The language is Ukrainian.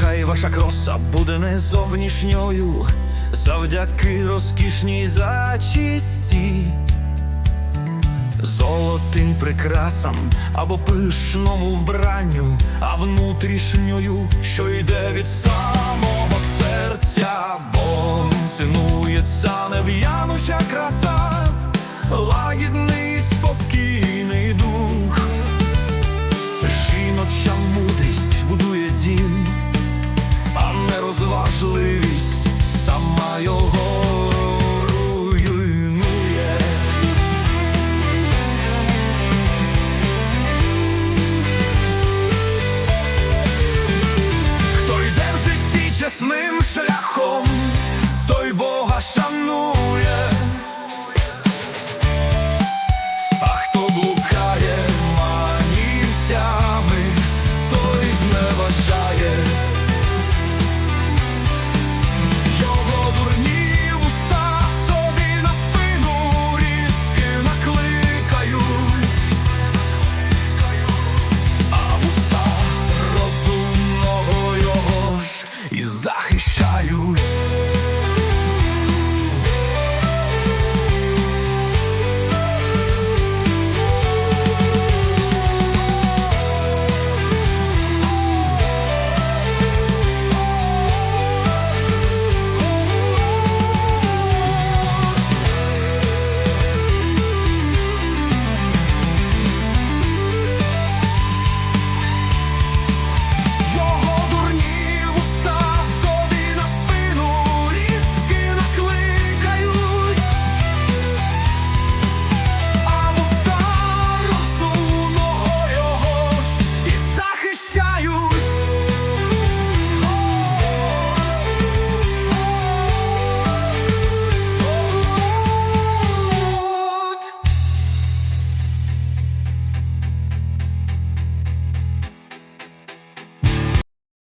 Наша кроса буде не зовнішньою, завдяки розкішній зачісті, золотим прикрасам або пишному вбранню, а внутрішньою, що йде від самого серця, бо цінується нев'януча краса, лагідний Yêu